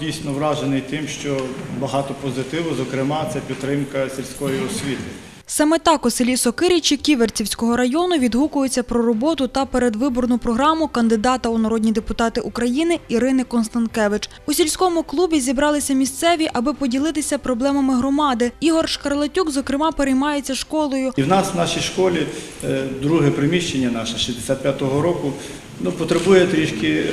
Дійсно вражений тим, що багато позитиву, зокрема, це підтримка сільської освіти. Саме так у селі Сокирічі Ківерцівського району відгукуються про роботу та передвиборну програму кандидата у народні депутати України Ірини Констанкевич. У сільському клубі зібралися місцеві, аби поділитися проблемами громади. Ігор Шкарлатюк, зокрема, переймається школою. І в нас в нашій школі е, друге приміщення наше 65-го року ну, потребує трішки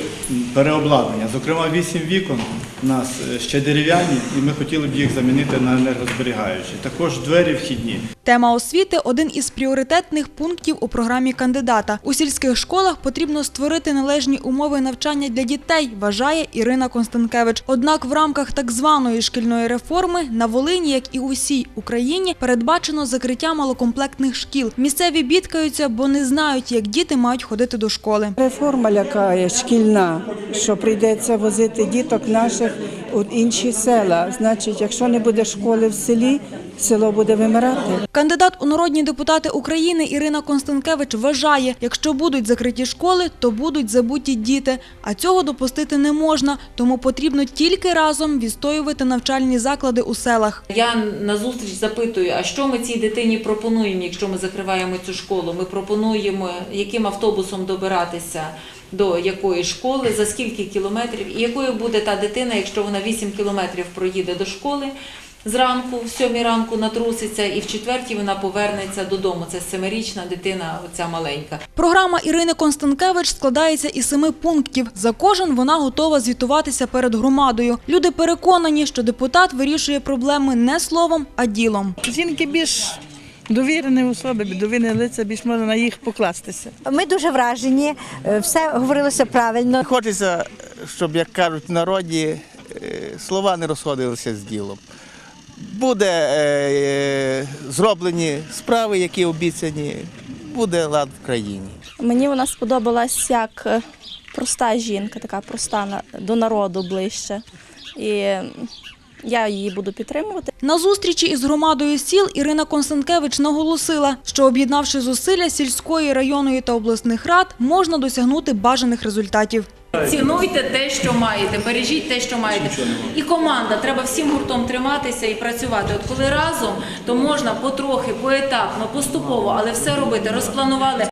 переобладнання. Зокрема, вісім вікон у нас е, ще дерев'яні, і ми хотіли б їх замінити на енергозберігаючі. Також двері вхідні. Тема освіти один із пріоритетних пунктів у програмі кандидата. У сільських школах потрібно створити належні умови навчання для дітей, вважає Ірина Констанкевич. Однак в рамках так званої шкільної реформи на Волині, як і у всій Україні, передбачено закриття малокомплектних шкіл. Місцеві бідкаються, бо не знають, як діти мають ходити до школи. Реформа лякає шкільна, що прийдеться возити діток наших у інші села. Значить, якщо не буде школи в селі, село буде вимирати. Кандидат у народні депутати України Ірина Констанкевич вважає, якщо будуть закриті школи, то будуть забуті діти. А цього допустити не можна, тому потрібно тільки разом відстоювати навчальні заклади у селах. Я на зустріч запитую, а що ми цій дитині пропонуємо, якщо ми закриваємо цю школу? Ми пропонуємо, яким автобусом добиратися до якої школи, за скільки кілометрів, і якою буде та дитина, якщо вона 8 кілометрів проїде до школи. Зранку, в сьомій ранку натруситься, і в четвертій вона повернеться додому. Це семирічна дитина, оця маленька. Програма Ірини Констанкевич складається із семи пунктів. За кожен вона готова звітуватися перед громадою. Люди переконані, що депутат вирішує проблеми не словом, а ділом. Жінки більш довірені особи, довірені лиця, більш можна на їх покластися. Ми дуже вражені, е, все говорилося правильно. Хочеться, щоб, як кажуть в народі, е, слова не розходилися з ділом. Буде е, зроблені справи, які обіцяні, буде лад в країні. Мені вона сподобалась як е, проста жінка, така проста на- до народу ближче. І я її буду підтримувати. На зустрічі із громадою сіл Ірина Констанкевич наголосила, що об'єднавши зусилля сільської, районної та обласних рад, можна досягнути бажаних результатів. Цінуйте те, що маєте, бережіть те, що маєте. І команда, треба всім гуртом триматися і працювати. От коли разом, то можна потрохи, поетапно, поступово, але все робити. Розпланували